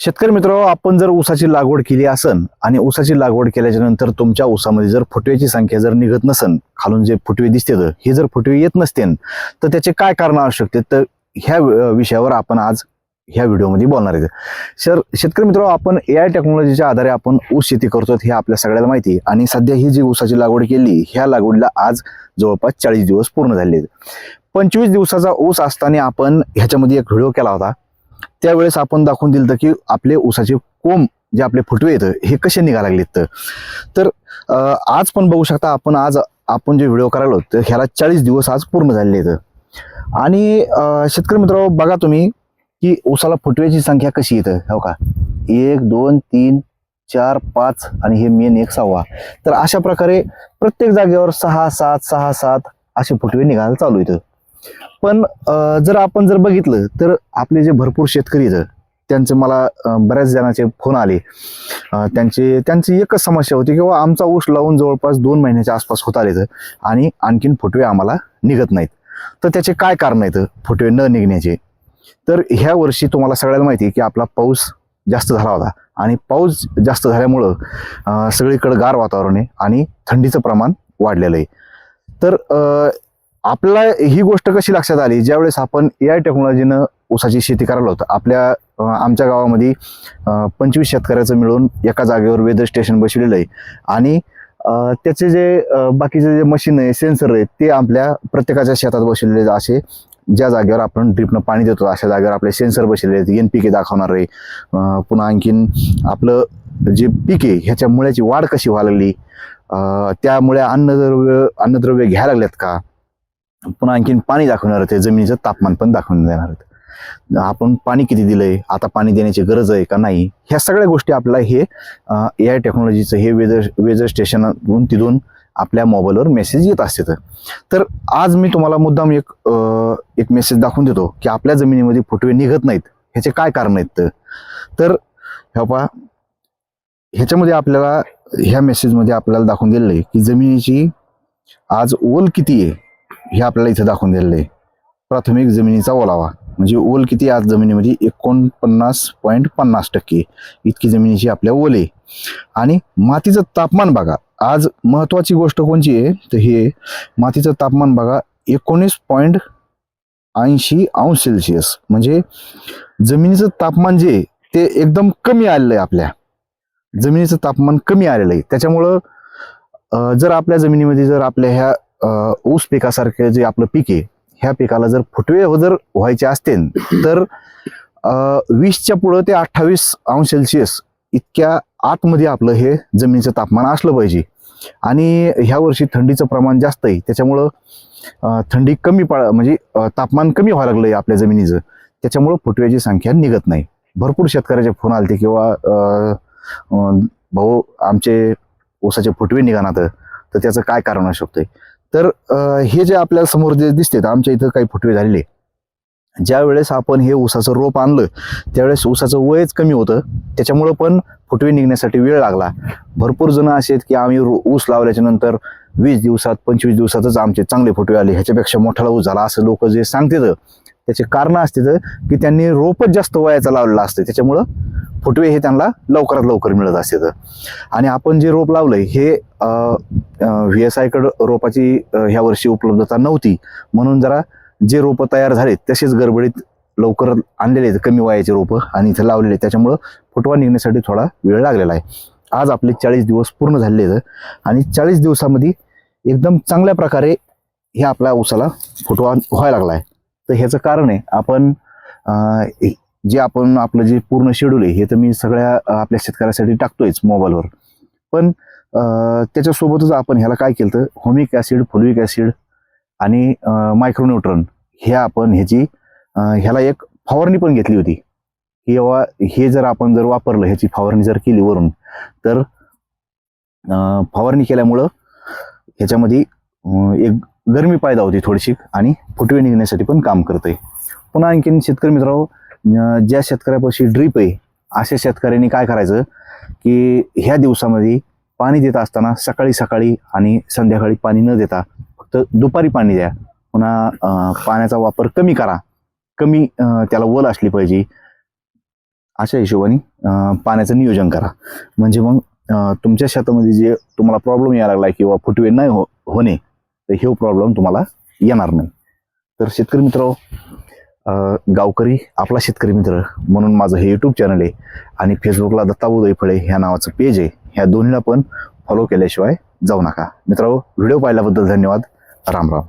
शेतकरी मित्र आपण जर ऊसाची लागवड केली असन आणि ऊसाची लागवड केल्याच्यानंतर तुमच्या ऊसामध्ये जर फुटव्याची संख्या जर निघत नसन खालून जे फुटवे दिसते हे जर फुटवे येत नसते तर त्याचे काय कारण असू शकते? तर ह्या विषयावर आपण आज ह्या व्हिडिओमध्ये बोलणार आहेत सर शेतकरी मित्र आपण ए आय टेक्नॉलॉजीच्या आधारे आपण ऊस शेती करतो हे आपल्या सगळ्याला माहिती आहे. आणि सध्या ही जी ऊसाची लागवड केली ह्या लागवडीला आज जवळपास चाळीस दिवस पूर्ण झाले आहेत. पंचवीस दिवसाचा ऊस असताना आपण ह्याच्यामध्ये एक व्हिडिओ केला होता. त्यावेळेस आपण दाखवून दिलं की आपले ऊसाचे कोंब जे आपले फुटवे येतं हे कसे निघा लागलेत तर. तर आज पण बघू शकता आपण आज आपण जे व्हिडिओ करायलो तर ह्याला चाळीस दिवस आज पूर्ण झालेले आहेत. आणि शेतकरी मित्र बघा तुम्ही की ऊसाला फुटव्याची संख्या कशी येतं हो का? एक दोन तीन चार पाच आणि हे मेन एक सहावा. तर अशा प्रकारे प्रत्येक जागेवर सहा सात सहा सात असे फुटवे निघायला चालू येतं पण जर आपण जर बघितलं तर आपले जे भरपूर शेतकरी त्यांचे मला बऱ्याच जणांचे फोन आले. त्यांचे त्यांची एकच समस्या होती किंवा आमचा ऊस लावून जवळपास दोन महिन्याच्या आसपास होत आले आणि आणखीन फुटवे आम्हाला निघत नाहीत. तर त्याचे काय कारण आहेत? फुटवे न निघण्याचे. तर ह्या वर्षी तुम्हाला सगळ्याला माहिती आहे की आपला पाऊस जास्त झाला होता. आणि पाऊस जास्त झाल्यामुळं सगळीकडं सगळीकडे गार वातावरण आहे आणि थंडीचं प्रमाण वाढलेलं आहे. तर आपला आपल्याला ही गोष्ट कशी लक्षात आली? ज्यावेळेस आपण ए आय टेक्नॉलॉजीनं ऊसाची शेती करायला होतं आपल्या आमच्या गावामध्ये पंचवीस शेतकऱ्याचं मिळून एका जागेवर वेदर स्टेशन बसवलेलं आहे. आणि त्याचे जे बाकीचे जे मशीन आहे सेन्सर आहे ते आपल्या प्रत्येकाच्या शेतात बसवलेले असे ज्या जागेवर आपण ड्रिपनं पाणी देतो अशा जागेवर आपले सेन्सर बसलेले आहेत एन पी के दाखवणार आहे. पुन्हा आणखीन आपलं जे पीक आहे ह्याच्या मुळ्याची वाढ कशी व्हायला लागली? त्यामुळे अन्नद्रव्य अन्नद्रव्य घ्यायला लागल्यात का? पुन्हा आणखीन पाणी दाखवणार ते जमिनीचं तापमान पण दाखवून देणार होते आपण पाणी किती दिलंय आता पाणी देण्याची गरज आहे का नाही ह्या सगळ्या गोष्टी आपल्याला हे ए आय टेक्नॉलॉजीचं हे वेदर वेदर स्टेशनवरून तिथून आपल्या मोबाईलवर मेसेज येत असते तर. आज मी तुम्हाला मुद्दाम एक एक मेसेज दाखवून देतो की आपल्या जमिनीमध्ये फुटवे निघत नाहीत ह्याचे काय कारण आहेत तर. तर ह्या पहा ह्याच्यामध्ये आपल्याला ह्या मेसेजमध्ये आपल्याला दाखवून दिलेलं आहे की जमिनीची आज ओल किती आहे हे आपल्याला इथं दाखवून दिलेलं आहे. प्राथमिक जमिनीचा ओलावा म्हणजे ओल किती आज जमिनीमध्ये? एकोणपन्नास पॉईंट पन्नास टक्के. इतकी जमिनीची आपल्या ओल आहे. आणि मातीचं तापमान बघा आज महत्वाची गोष्ट कोणची आहे? तर हे मातीचं तापमान बघा एकोणीस पॉईंट ऐंशी अंश सेल्सिअस. म्हणजे जमिनीचं तापमान जे आहे, ते एकदम कमी आलेलं आहे आपल्या. जमिनीचं तापमान कमी आलेलं आहे. त्याच्यामुळं जर आपल्या जमिनीमध्ये जर आपल्या ह्या ऊस पिकासारखे जे आपलं पीक आहे ह्या पिकाला जर फुटवे जर व्हायचे असतील तर वीसच्या पुढं ते अठ्ठावीस अंश सेल्सिअस इतक्या आतमध्ये आपलं हे जमिनीचं तापमान असलं पाहिजे. आणि ह्या वर्षी थंडीचं प्रमाण जास्त आहे त्याच्यामुळं थंडी कमी पा म्हणजे तापमान कमी व्हायला लागलं आहे आपल्या जमिनीचं. त्याच्यामुळं फुटव्याची संख्या निघत नाही. भरपूर शेतकऱ्याचे फोन आलते किंवा भाऊ आमचे ऊसाचे फुटवे निघाणार तर त्याचं काय कारण असू शकतं तर हे जे आपल्याला समोर जे दिसते आमच्या इथं काही फुटवे झालेले ज्या वेळेस आपण हे ऊसाचं रोप आणलं त्यावेळेस ऊसाचं वयच कमी होतं. त्याच्यामुळं पण फुटवे निघण्यासाठी वेळ लागला. भरपूर जण असे आहेत की आम्ही ऊस लावल्याच्या नंतर वीस दिवसात पंचवीस दिवसातच आमचे चांगले फुटवे आले. ह्याच्यापेक्षा मोठा ऊस झाला असं लोक जे सांगतात त्याचे कारण असते की त्यांनी रोपच जास्त वयाचा लावलेला असते. त्याच्यामुळं फुटवे हे त्यांना लवकरात लवकर मिळत असते तर. आणि आपण जे रोप लावलंय हे व्ही एस आयकडं रोपाची ह्या वर्षी उपलब्धता नव्हती. म्हणून जरा जे रोपं तयार झाले तसेच गडबडीत लवकर आणलेले आहेत कमी वयाचे रोपं आणि इथं लावलेले आहेत त्याच्यामुळं फुटवा निघण्यासाठी थोडा वेळ लागलेला आहे. आज आपले चाळीस दिवस पूर्ण झालेले आहेत आणि चाळीस दिवसामध्ये एकदम चांगल्या प्रकारे हे आपल्या ऊसाला फुटवा व्हायला लागला आहे. तर ह्याचं कारण आहे आपण जे आपण आपलं जे पूर्ण शेड्यूल आहे हे तर मी सगळ्या आपल्या शेतकऱ्यासाठी टाकतोयच मोबाईलवर पण त्याच्यासोबतच आपण ह्याला काय केलं तर होमिक ॲसिड फुलविक ॲसिड आणि मायक्रोन्यूट्रन हे आपण ह्याची ह्याला एक फवारणी पण घेतली होती. किंवा हे जर आपण जर वापरलं ह्याची फवारणी जर केली वरून तर फवारणी केल्यामुळं ह्याच्यामध्ये एक गरमी पायदा होती थोडीशी आणि फुटवे निघण्यासाठी पण काम करते पुन्हा आणखीन शेतकरी मित्रांनो ज्या शेतकऱ्यापाशी ड्रीप आहे अशा शेतकऱ्यांनी काय करायचं की ह्या दिवसामध्ये पाणी देत असताना सकाळी सकाळी आणि संध्याकाळी पाणी न देता फक्त दुपारी पाणी द्या. पुन्हा पाण्याचा वापर कमी करा. कमी त्याला वल असली पाहिजे. अशा हिशोबाने पाण्याचं नियोजन करा. म्हणजे मग तुमच्या शेतामध्ये जे तुम्हाला प्रॉब्लेम यायला लागला किंवा फुटवे नाही हो होणे तर हे प्रॉब्लेम तुम्हाला येणार नाही. तर शेतकरी मित्र गावकरी आपला शेतकरी मित्र म्हणून माझं हे यूट्यूब चॅनल आहे आणि फेसबुकला दत्ताबोधई फळे ह्या नावाचं पेज आहे. ह्या दोन्हीला पण फॉलो केल्याशिवाय जाऊ नका. मित्रांनो व्हिडिओ पाहिल्याबद्दल धन्यवाद. राम राम.